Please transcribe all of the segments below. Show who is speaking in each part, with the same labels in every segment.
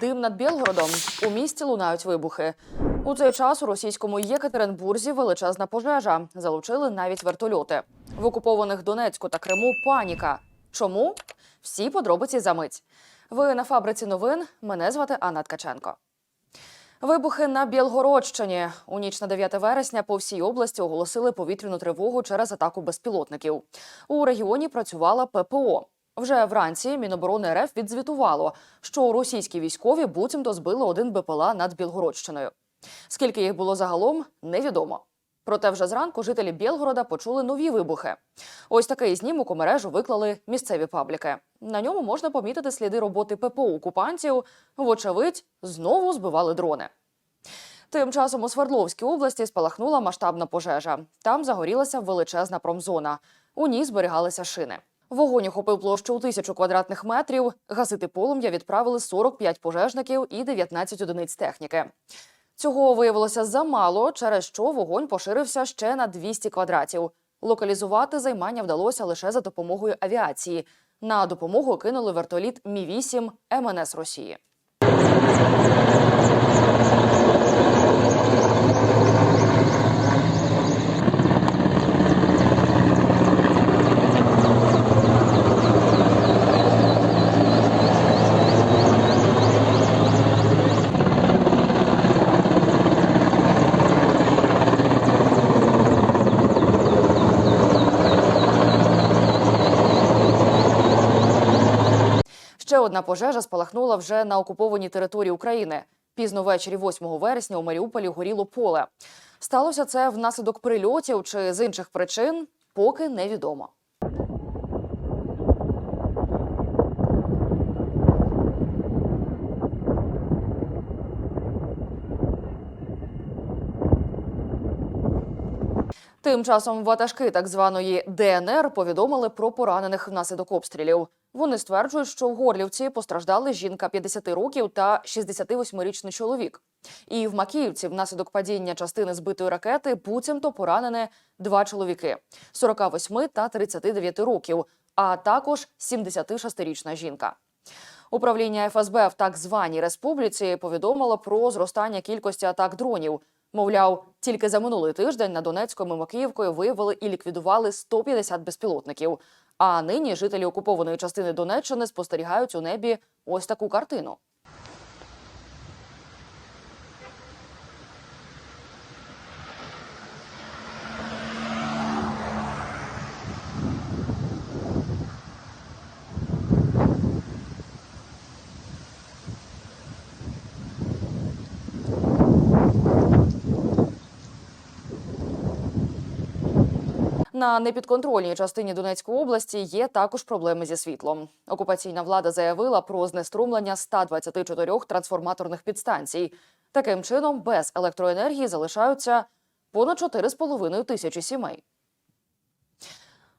Speaker 1: Дим над Білгородом. У місті лунають вибухи. У цей час у російському Єкатеринбурзі величезна пожежа. Залучили навіть вертольоти. В окупованих Донецьку та Криму паніка. Чому? Всі подробиці за мить. Ви на фабриці новин. Мене звати Анна Ткаченко. Вибухи на Білгородщині. У ніч на 9 вересня по всій області оголосили повітряну тривогу через атаку безпілотників. У регіоні працювала ППО. Вже вранці Міноборони РФ відзвітувало, що російські військові буцімто збили один БПЛА над Білгородщиною. Скільки їх було загалом, невідомо. Проте вже зранку жителі Білгорода почули нові вибухи. Ось такий знімок у мережу виклали місцеві пабліки. На ньому можна помітити сліди роботи ППО окупантів. Вочевидь, знову збивали дрони. Тим часом у Свердловській області спалахнула масштабна пожежа. Там загорілася величезна промзона. У ній зберігалися шини. Вогонь охопив площу у тисячу квадратних метрів. Гасити полум'я відправили 45 пожежників і 19 одиниць техніки. Цього виявилося замало, через що вогонь поширився ще на 200 квадратів. Локалізувати займання вдалося лише за допомогою авіації. На допомогу кинули вертоліт Мі 8 МНС Росії. Ще одна пожежа спалахнула вже на окупованій території України. Пізно ввечері 8 вересня у Маріуполі горіло поле. Сталося це внаслідок прильотів чи з інших причин, поки невідомо. Тим часом ватажки так званої ДНР повідомили про поранених внаслідок обстрілів. Вони стверджують, що в Горлівці постраждали жінка 50 років та 68-річний чоловік. І в Макіївці внаслідок падіння частини збитої ракети буцімто поранені два чоловіки 48 та 39 років, а також 76-річна жінка. Управління ФСБ в так званій республіці повідомило про зростання кількості атак дронів. Мовляв, тільки за минулий тиждень на Донецькому Макіївкою виявили і ліквідували 150 безпілотників. А нині жителі окупованої частини Донеччини спостерігають у небі ось таку картину. На непідконтрольній частині Донецької області є також проблеми зі світлом. Окупаційна влада заявила про знеструмлення 124 трансформаторних підстанцій. Таким чином, без електроенергії залишаються понад 4,5 тисячі сімей.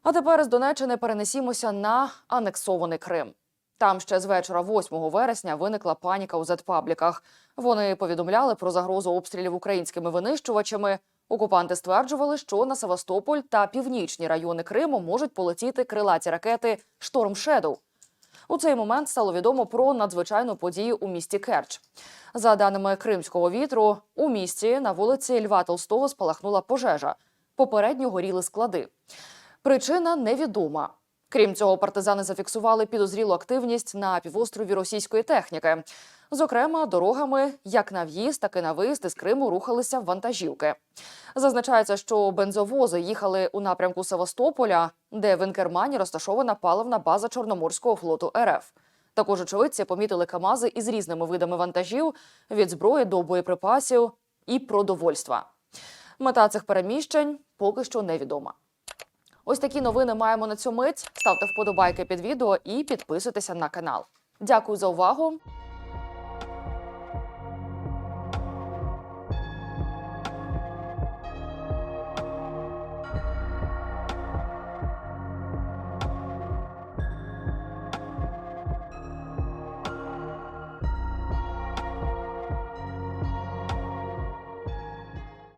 Speaker 1: А тепер з Донеччини перенесімося на анексований Крим. Там ще з вечора 8 вересня виникла паніка у зетпабліках. Вони повідомляли про загрозу обстрілів українськими винищувачами. Окупанти стверджували, що на Севастополь та північні райони Криму можуть полетіти крилаті ракети Шторм Шедоу. У цей момент стало відомо про надзвичайну подію у місті Керч. За даними кримського вітру, у місті на вулиці Льва Толстого спалахнула пожежа. Попередньо горіли склади. Причина невідома. Крім цього, партизани зафіксували підозрілу активність на півострові російської техніки. Зокрема, дорогами як на в'їзд, так і на виїзд із Криму рухалися вантажівки. Зазначається, що бензовози їхали у напрямку Севастополя, де в Інкермані розташована паливна база Чорноморського флоту РФ. Також очевидці помітили Камази із різними видами вантажів від зброї до боєприпасів і продовольства. Мета цих переміщень поки що невідома. Ось такі новини маємо на цю мить. Ставте вподобайки під відео і підписуйтеся на канал. Дякую за увагу.